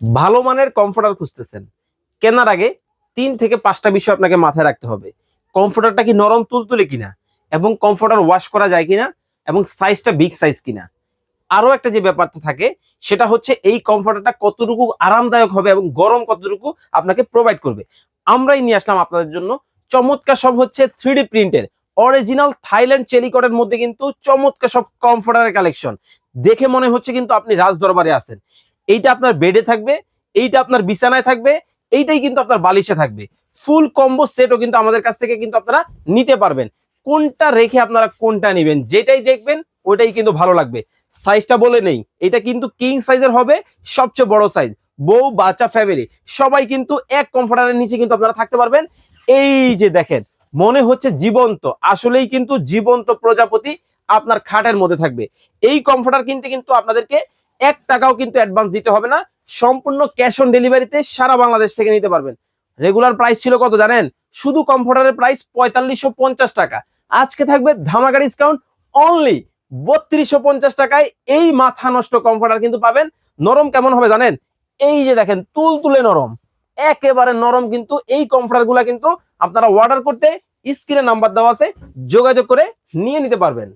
ভালো মানের কমফোর্টার খুঁজতেছেন। কেনার আগে তিন থেকে পাঁচটা বিষয় আপনাকে মাথায় রাখতে হবে। কমফোর্টারটা কি নরম তুলতুলে কিনা? এবং কমফোর্টার ওয়াশ করা যায় কিনা? এবং সাইজটা বিগ সাইজ কিনা? আরও একটা যে ব্যাপারটা থাকে, সেটা হচ্ছে এই কমফোর্টারটা কতটুকু আরামদায়ক হবে এবং গরম কতটুকু আপনাকে প্রোভাইড করবে। আমরাই নিয়ে আসলাম আপনাদের জন্য। চমৎকার সব হচ্ছে থ্রি প্রিন্টের অরিজিনাল থাইল্যান্ড চেলিকটের মধ্যে কিন্তু চমৎকার সব কমফোর্টারের কালেকশন দেখে মনে হচ্ছে কিন্তু আপনি রাজ দরবারে আছেন। এইটা আপনার বেডে থাকবে, এইটা আপনার বিছানায় থাকবে, এইটাই কিন্তু আপনার বালিশে থাকবে। ফুল কম্বো সেটও কিন্তু আমাদের কাছ থেকে কিন্তু আপনারা নিতে পারবেন। কোনটা রেখে আপনারা কোনটা নেবেন, যেটাই দেখবেন ওইটাই কিন্তু ভালো লাগবে। সাইজটা বলে নেই, এটা কিন্তু কিং সাইজের হবে, সবচেয়ে বড় সাইজ বউ, বাচ্চা ফ্যামিলি সবাই কিন্তু এক কমফোর্টারের নিচে কিন্তু আপনারা থাকতে পারবেন। এই যে দেখেন, মনে হচ্ছে জীবন্ত, আসলেই কিন্তু জীবন্ত প্রজাপতি আপনার খাটের মধ্যে থাকবে। এই কমফোর্টার কিনতে কিন্তু আপনাদেরকে এক টাকাও কিন্তু অ্যাডভান্স দিতে হবে না। সম্পূর্ণ ক্যাশ অন ডেলিভারিতে সারা বাংলাদেশ থেকে নিতে পারবেন। রেগুলার প্রাইস ছিল কত জানেন? শুধু কমফোর্টারের প্রাইস পঁয়তাল্লিশশো পঞ্চাশ টাকা। আজকে থাকবে ধামাকা ডিসকাউন্ট অনলি বত্রিশশো পঞ্চাশ টাকায়। এই মাথা নষ্ট কমফোর্টার কিন্তু পাবেন। নরম কেমন হবে জানেন? এই যে দেখেন তুল তুলে নরম। একেবারে নরম কিন্তু এই কমফোর্টারগুলা কিন্তু আপনারা অর্ডার করতে স্ক্রিনে নাম্বার দেওয়া আছে। যোগাযোগ করে নিয়ে নিতে পারবেন।